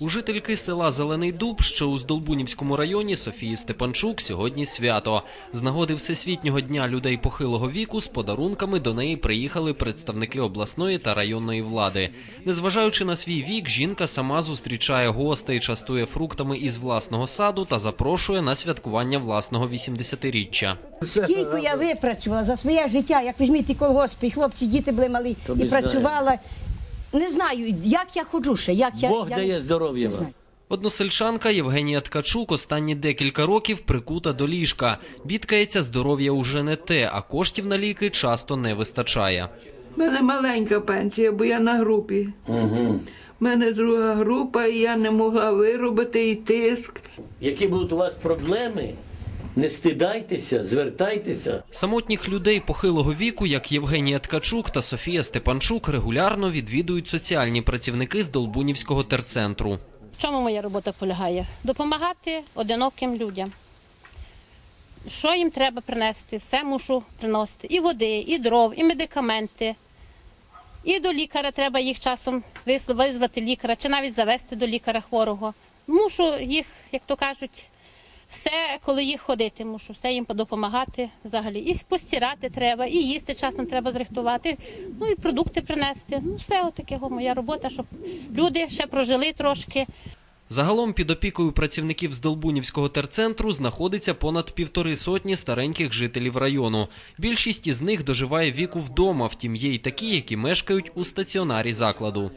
У жительки села Зелений Дуб, що у Здолбунівському районі Софії Степанчук, сьогодні свято. З нагоди Всесвітнього дня людей похилого віку з подарунками до неї приїхали представники обласної та районної влади. Незважаючи на свій вік, жінка сама зустрічає гостей, частує фруктами із власного саду та запрошує на святкування власного 80-річчя. Скільки я випрацювала за своє життя, як візьміть і колгоспи, і хлопці, діти були малі, і працювала. Не знаю, як я ходжу ще, як я. Бог я... дає здоров'я вам. Односельчанка Євгенія Ткачук останні декілька років прикута до ліжка. Бідкається, здоров'я уже не те, а коштів на ліки часто не вистачає. У мене маленька пенсія, бо я на групі. Угу. У мене друга група, і я не могла виробити і тиск. Які будуть у вас проблеми, не стидайтеся, звертайтеся. Самотніх людей похилого віку, як Євгенія Ткачук та Софія Степанчук, регулярно відвідують соціальні працівники з Долбунівського терцентру. В чому моя робота полягає? Допомагати одиноким людям. Що їм треба принести? Все мушу приносити. І води, і дров, і медикаменти. І до лікаря треба їх часом визвати лікаря, чи навіть завести до лікаря хворого. Мушу їх, як то кажуть, все, коли їх ходити, мушу все їм допомагати взагалі. І постирати треба, і їсти часом треба зрихтувати, ну і продукти принести. Ну, все отакого моя робота, щоб люди ще прожили трошки. Загалом під опікою працівників з Долбунівського терцентру знаходиться понад півтори сотні стареньких жителів району. Більшість із них доживає віку вдома, втім є й такі, які мешкають у стаціонарі закладу.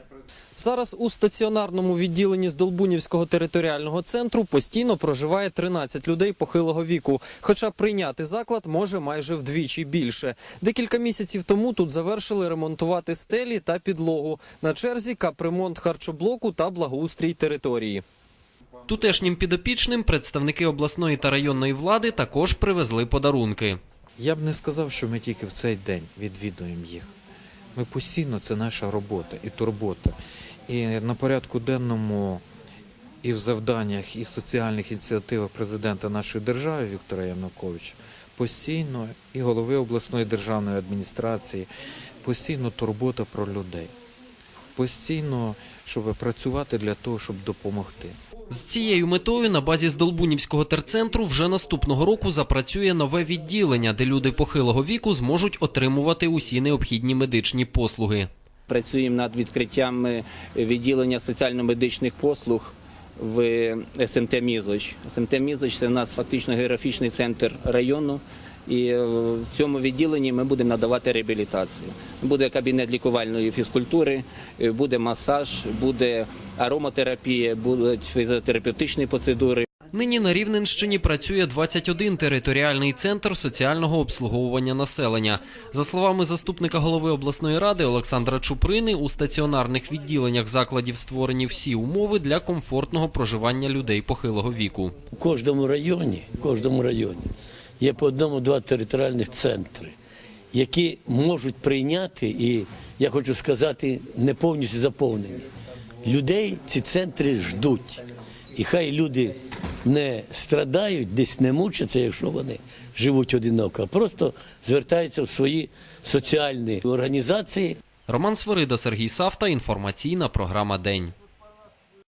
Зараз у стаціонарному відділенні з Долбунівського територіального центру постійно проживає 13 людей похилого віку. Хоча прийняти заклад може майже вдвічі більше. Декілька місяців тому тут завершили ремонтувати стелі та підлогу. На черзі капремонт харчоблоку та благоустрій території. Тутешнім підопічним представники обласної та районної влади також привезли подарунки. Я б не сказав, що ми тільки в цей день відвідуємо їх. Ми постійно це наша робота і турбота. І на порядку денному, і в завданнях, і соціальних ініціативах президента нашої держави Віктора Януковича постійно і голови обласної державної адміністрації, постійно турбота про людей. Постійно, щоб працювати для того, щоб допомогти. З цією метою на базі Здолбунівського терцентру вже наступного року запрацює нове відділення, де люди похилого віку зможуть отримувати усі необхідні медичні послуги. Працюємо над відкриттям е, відділення соціально-медичних послуг в СМТ Мізоч. СМТ Мізоч це у нас фактично географічний центр району. І в цьому відділенні ми будемо надавати реабілітацію. Буде кабінет лікувальної фізкультури, е, буде масаж, буде ароматерапія, будуть фізіотерапевтичні процедури. Нині на Рівненщині працює 21 територіальний центр соціального обслуговування населення. За словами заступника голови обласної ради Олександра Чуприни, у стаціонарних відділеннях закладів створені всі умови для комфортного проживання людей похилого віку. У кожному районі, в кожному районі є по одному-два територіальних центри, які можуть прийняти, і я хочу сказати, не повністю заповнені. Людей ці центри ждуть. І хай люди не страдають, десь не мучаться, якщо вони живуть одиноко, а просто звертаються в свої соціальні організації. Роман Свирида, Сергій Савта. Інформаційна програма День.